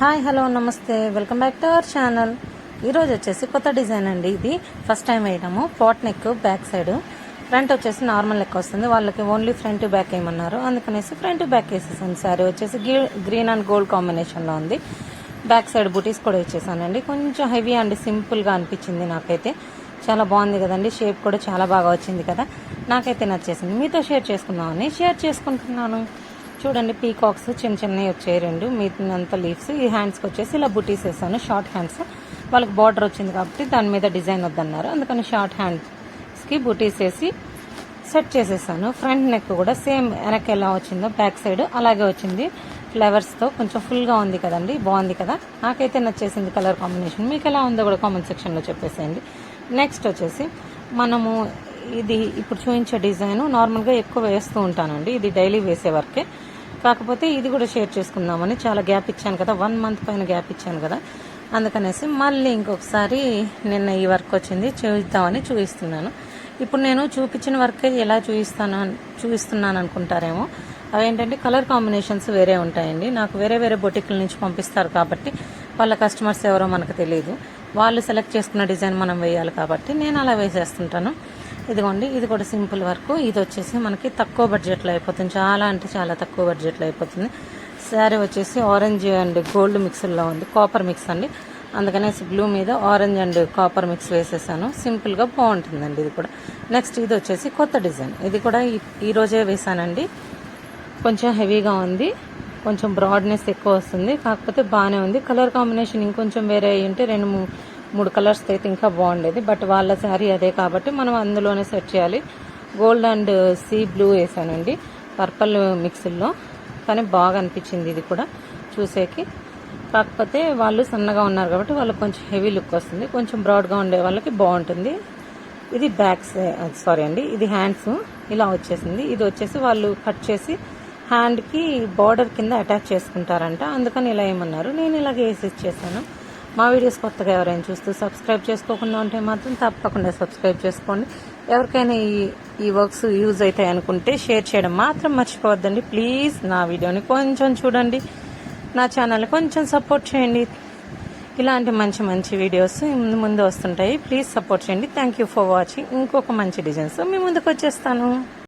Hi hello నమస్తే. Welcome back to our channel. ఈరోజు వచ్చేసి కొత్త డిజైన్ అండి ఇది. ఫస్ట్ టైం వేయడము. Pot neck back side. Front వచ్చేసి నార్మల్ నెక్ వస్తుంది. వాళ్ళకి ఓన్లీ ఫ్రంట్ బ్యాక్ వేయమన్నారు. అందుకనేసి ఫ్రంట్ బ్యాక్ వేసేసాను శారీ వచ్చేసి గ్రీన్ అండ్ గోల్డ్ కాంబినేషన్లో ఉంది. బ్యాక్ సైడ్ బుటీస్ కూడా ఇచ్చేసానండి. కొంచెం హెవీ అండ్ సింపుల్గా అనిపించింది నాకైతే. చాలా బాగుంది కదండి. షేప్ కూడా చాలా బాగా వచ్చింది కదా. నాకైతే నచ్చేసింది. మీతో షేర్ చేసుకుందామని షేర్ చేసుకుంటున్నాను. చూడండి పీకాక్స్ చిన్న చిన్నవి వచ్చాయి రెండు. మీదంతా లీవ్స్ ఈ హ్యాండ్స్కి వచ్చేసి ఇలా బుటీస్ వేసాను. షార్ట్ హ్యాండ్స్ వాళ్ళకి బార్డర్ వచ్చింది కాబట్టి దాని మీద డిజైన్ వద్దన్నారు. అందుకని షార్ట్ హ్యాండ్స్కి బుటీస్ వేసి సెట్ చేసేసాను. ఫ్రంట్ నెక్ కూడా సేమ్ వెనక్ ఎలా వచ్చిందో బ్యాక్ సైడ్ అలాగే వచ్చింది. ఫ్లవర్స్తో కొంచెం ఫుల్గా ఉంది కదండి బాగుంది కదా. నాకైతే నచ్చేసింది కలర్ కాంబినేషన్ మీకు ఎలా ఉందో కూడా కామెంట్ సెక్షన్లో చెప్పేసేయండి. నెక్స్ట్ వచ్చేసి మనము ఇది ఇప్పుడు చూపించే డిజైన్. నార్మల్గా ఎక్కువ వేస్తూ ఉంటానండి. ఇది డైలీ వేసే వర్కే. కాకపోతే ఇది కూడా షేర్ చేసుకుందామని చాలా గ్యాప్ ఇచ్చాను కదా. వన్ మంత్ పైన గ్యాప్ ఇచ్చాను కదా. అందుకనేసి మళ్ళీ ఇంకొకసారి నిన్న ఈ వర్క్ వచ్చింది. చూపిద్దామని చూపిస్తున్నాను. ఇప్పుడు నేను చూపించిన వర్క్ ఎలా చూపిస్తాను చూపిస్తున్నాను అనుకుంటారేమో. అవేంటంటే కలర్ కాంబినేషన్స్ వేరే ఉంటాయండి. నాకు వేరే వేరే బొటిక్ల నుంచి పంపిస్తారు కాబట్టి వాళ్ళ కస్టమర్స్ ఎవరో మనకు తెలియదు వాళ్ళు సెలెక్ట్ చేసుకున్న డిజైన్ మనం వేయాలి కాబట్టి నేను అలా వేసేస్తుంటాను. ఇదిగోండి ఇది కూడా సింపుల్ వర్క్. ఇది వచ్చేసి మనకి తక్కువ బడ్జెట్లో అయిపోతుంది. చాలా అంటే చాలా తక్కువ బడ్జెట్లో అయిపోతుంది. శారీ వచ్చేసి ఆరెంజ్ అండ్ గోల్డ్ మిక్స్లో ఉంది. కాపర్ మిక్స్ అండి. అందుకనేసి బ్లూ మీద ఆరెంజ్ అండ్ కాపర్ మిక్స్ వేసేసాను. సింపుల్గా బాగుంటుందండి ఇది కూడా. నెక్స్ట్ ఇది వచ్చేసి కొత్త డిజైన్. ఇది కూడా ఈ- వేసానండి. కొంచెం హెవీగా ఉంది. కొంచెం బ్రాడ్నెస్ ఎక్కువ వస్తుంది. కాకపోతే బాగానే ఉంది. కలర్ కాంబినేషన్ ఇంకొంచెం వేరే అయ్యి ఉంటే రెండు మూడు మూడు కలర్స్ అయితే ఇంకా బాగుండేది. బట్ వాళ్ళ శారీ అదే కాబట్టి మనం అందులోనే సెట్ చేయాలి. గోల్డ్ అండ్ సీ బ్లూ వేసానండి పర్పల్ మిక్స్లో కానీ బాగా అనిపించింది ఇది కూడా చూసేకి. కాకపోతే వాళ్ళు సన్నగా ఉన్నారు కాబట్టి వాళ్ళకి కొంచెం హెవీ లుక్ వస్తుంది. కొంచెం బ్రాడ్గా ఉండే వాళ్ళకి బాగుంటుంది. ఇది బ్యాక్స్ సారీ అండి. ఇది హ్యాండ్స్ ఇలా వచ్చేసింది. ఇది వచ్చేసి వాళ్ళు కట్ చేసి హ్యాండ్కి బార్డర్ కింద అటాచ్ చేసుకుంటారంట. అందుకని ఇలా ఏమన్నారు. నేను ఇలాగే వేసి ఇచ్చేసాను మా వీడియోస్ కొత్తగా ఎవరైనా చూస్తూ సబ్స్క్రైబ్ చేసుకోకుండా ఉంటే మాత్రం తప్పకుండా సబ్స్క్రైబ్ చేసుకోండి. ఎవరికైనా ఈ ఈ వర్క్స్ యూజ్ అవుతాయి అనుకుంటే షేర్ చేయడం మాత్రం మర్చిపోవద్దండి. ప్లీజ్ నా వీడియోని కొంచెం చూడండి. నా ఛానల్ కొంచెం సపోర్ట్ చేయండి. ఇలాంటి మంచి మంచి వీడియోస్ ముందు ముందు వస్తుంటాయి. ప్లీజ్ సపోర్ట్ చేయండి. Thank you for watching. ఇంకొక మంచి డిజైన్స్ మీ ముందుకు వచ్చేస్తాను.